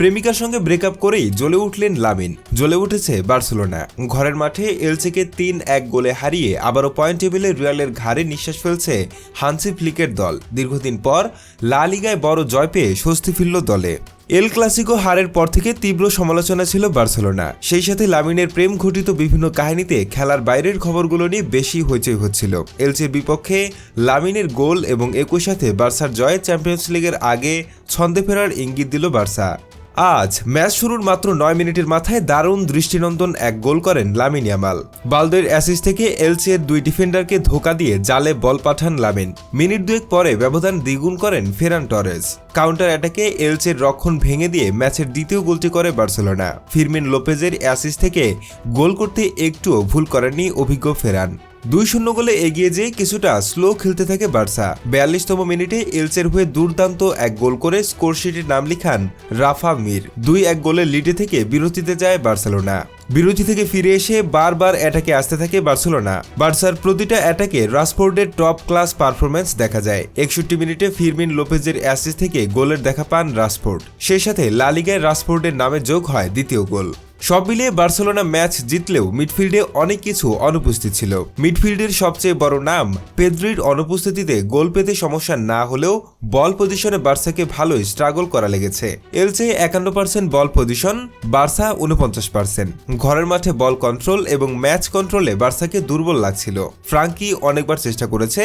প্রেমিকার সঙ্গে ব্রেকআপ করেই জ্বলে উঠলেন লামিন। জ্বলে উঠেছে বার্সেলোনা। ঘরের মাঠে এলসেকে তিন এক গোলে হারিয়ে আবারও পয়েন্ট টেবিলে রিয়ালের ঘাড়ে নিঃশ্বাস ফেলছে হানসি ফ্লিকের দল। দীর্ঘদিন পর লা লিগায় বড় জয় পেয়ে স্বস্তি ফিরল দলে। এল ক্লাসিকো হারের পর থেকে তীব্র সমালোচনা ছিল বার্সেলোনা। সেই সাথে লামিনের প্রেম ঘটিত বিভিন্ন কাহিনীতে খেলার বাইরের খবরগুলো নিয়ে বেশি হইচই হচ্ছিল। এলসির বিপক্ষে লামিনের গোল এবং একই সাথে বার্সার জয়ে চ্যাম্পিয়ন্স লিগের আগে ছন্দে ফেরার ইঙ্গিত দিল বার্সা। আজ ম্যাচ শুরুর মাত্র নয় মিনিটের মাথায় দারুণ দৃষ্টিনন্দন এক গোল করেন লামিন ইয়ামাল। বালদের অ্যাসিস থেকে এলসিএর দুই ডিফেন্ডারকে ধোকা দিয়ে জালে বল পাঠান লামিন। মিনিট দুয়েক পরে ব্যবধান দ্বিগুণ করেন ফেরান টরেস। কাউন্টার অ্যাটাকে এলসের রক্ষণ ভেঙে দিয়ে ম্যাচের দ্বিতীয় গোলটি করে বার্সেলোনা। ফিরমিন লোপেজের অ্যাসিস থেকে গোল করতে একটুও ভুল করেননি অভিজ্ঞ ফেরান। দুই শূন্য গোলে এগিয়ে যেয়ে কিছুটা স্লো খেলতে থাকে বার্সা। বিয়াল্লিশতম মিনিটে এলসের হয়ে দুর্দান্ত এক গোল করে স্কোরশিটে নাম লিখান রাফা মির। দুই এক গোলের লিডে থেকে বিরতিতে যায় বার্সেলোনা। বিরতি থেকে ফিরে এসে বারবার অ্যাটাকে আসতে থাকে বার্সেলোনা। বার্সার প্রতিটা অ্যাটাকে রাসফোর্ডের টপ ক্লাস পারফরম্যান্স দেখা যায়। একষট্টি মিনিটে ফিরমিন লোপেজের অ্যাসিস থেকে গোলের দেখা পান রাসফোর্ড সেই সাথে লালিগায় রাসফোর্ডের নামে যোগ হয় দ্বিতীয় গোল। সব মিলিয়ে বার্সেলোনা ম্যাচ জিতলেও মিডফিল্ডে অনেক কিছু অনুপস্থিত ছিল। মিডফিল্ডের সবচেয়ে বড় নাম পেদ্রির অনুপস্থিতিতে গোল পেতে সমস্যা না হলেও বল পজিশনে বার্সাকে ভালোই স্ট্রাগল করা লেগেছে। এলসে একান্ন পার্সেন্ট বল পজিশন, বার্সা উনপঞ্চাশ পার্সেন্ট ঘরের মাঠে বল কন্ট্রোল এবং ম্যাচ কন্ট্রোলে বার্সাকে দুর্বল লাগছিল। ফ্রাঙ্কি অনেকবার চেষ্টা করেছে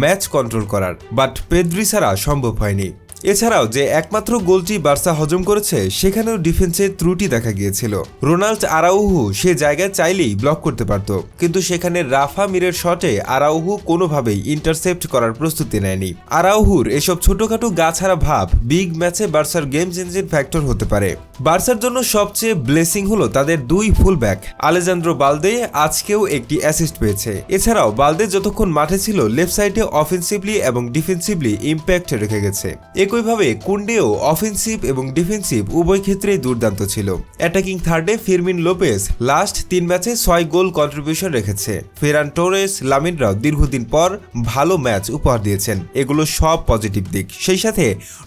ম্যাচ কন্ট্রোল করার, বাট পেদ্রি ছাড়া সম্ভব হয়নি। এছাড়াও যে একমাত্র গোলটি বার্সা হজম করেছে, সেখানেও ডিফেন্সের ত্রুটি দেখা গিয়েছিল। রোনাল্ড আরাউহু সে জায়গায় চাইলেই ব্লক করতে পারত। কিন্তু সেখানে রাফা মিরের শটে আরাউহু কোনোভাবেই ইন্টারসেপ্ট করার প্রস্তুতি নেয়নি। আরাউহুর এসব ছোটখাটো গাছাড়া ভাব বিগ ম্যাচে বার্সার গেম চেঞ্জিং ফ্যাক্টর হতে পারে। বার্সার জন্য সবচেয়ে ব্লেসিং হলো তাদের দুই ফুল ব্যাক আলেজান্দ্রো বালদে আজকেও একটি অ্যাসিস্ট পেয়েছে। এছাড়াও বালদে যতক্ষণ মাঠে ছিল লেফট সাইডে অফেন্সিভলি এবং ডিফেন্সিভলি ইম্প্যাক্ট রেখে গেছে। একইভাবে কুন্ডেও অফেন্সিভ এবং ডিফেন্সিভ উভয় ক্ষেত্রেই দুর্দান্ত ছিল। অ্যাটাকিং থার্ডে ফিরমিন লোপেস লাস্ট তিন ম্যাচে ছয় গোল কন্ট্রিবিউশন রেখেছে। ফেরান টোরেস লামিনরাও দীর্ঘদিন পর ভালো ম্যাচ উপহার দিয়েছেন। এগুলো সব পজিটিভ দিক। সেই সাথে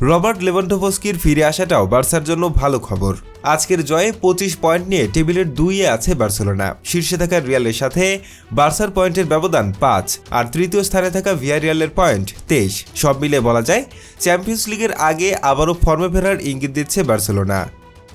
রবার্ট লেভান্ডোভস্কির ফিরে আসাটাও বার্সার জন্য ভালো খবর। আজকের জয়ে পঁচিশ পয়েন্ট নিয়ে টেবিলের দুইয়ে আছে বার্সেলোনা। শীর্ষে থাকা রিয়ালের সাথে বার্সার পয়েন্টের ব্যবধান পাঁচ, আর তৃতীয় স্থানে থাকা ভিয়ারিয়ালের পয়েন্ট তেইশ। সব মিলে বলা যায়, চ্যাম্পিয়ন্স লিগের আগে আবারও ফর্মে ফেরার ইঙ্গিত দিচ্ছে বার্সেলোনা।